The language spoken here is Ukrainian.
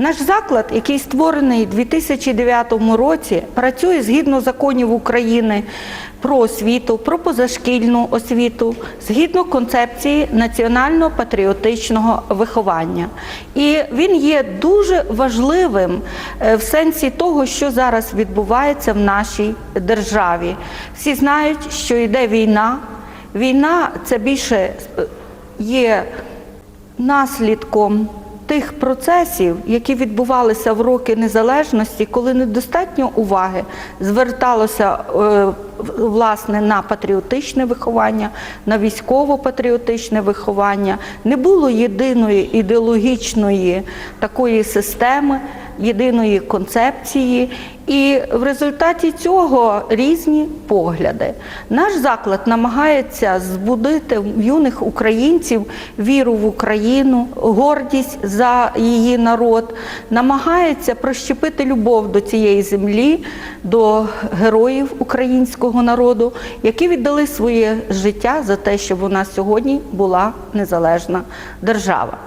Наш заклад, який створений у 2009 році, працює згідно законів України про освіту, про позашкільну освіту, згідно концепції національно-патріотичного виховання. І він є дуже важливим е, в сенсі того, що зараз відбувається в нашій державі. Всі знають, що йде війна. Війна це більше е, є наслідком тих процесів, які відбувалися в роки незалежності, коли недостатньо уваги зверталося е, власне на патріотичне виховання, на військово-патріотичне виховання, не було єдиної ідеологічної такої системи, єдиної концепції. І в результаті цього різні погляди. Наш заклад намагається збудити в юних українців віру в Україну, гордість за її народ, намагається прощепити любов до цієї землі, до героїв українського народу, які віддали своє життя за те, щоб нас сьогодні була незалежна держава.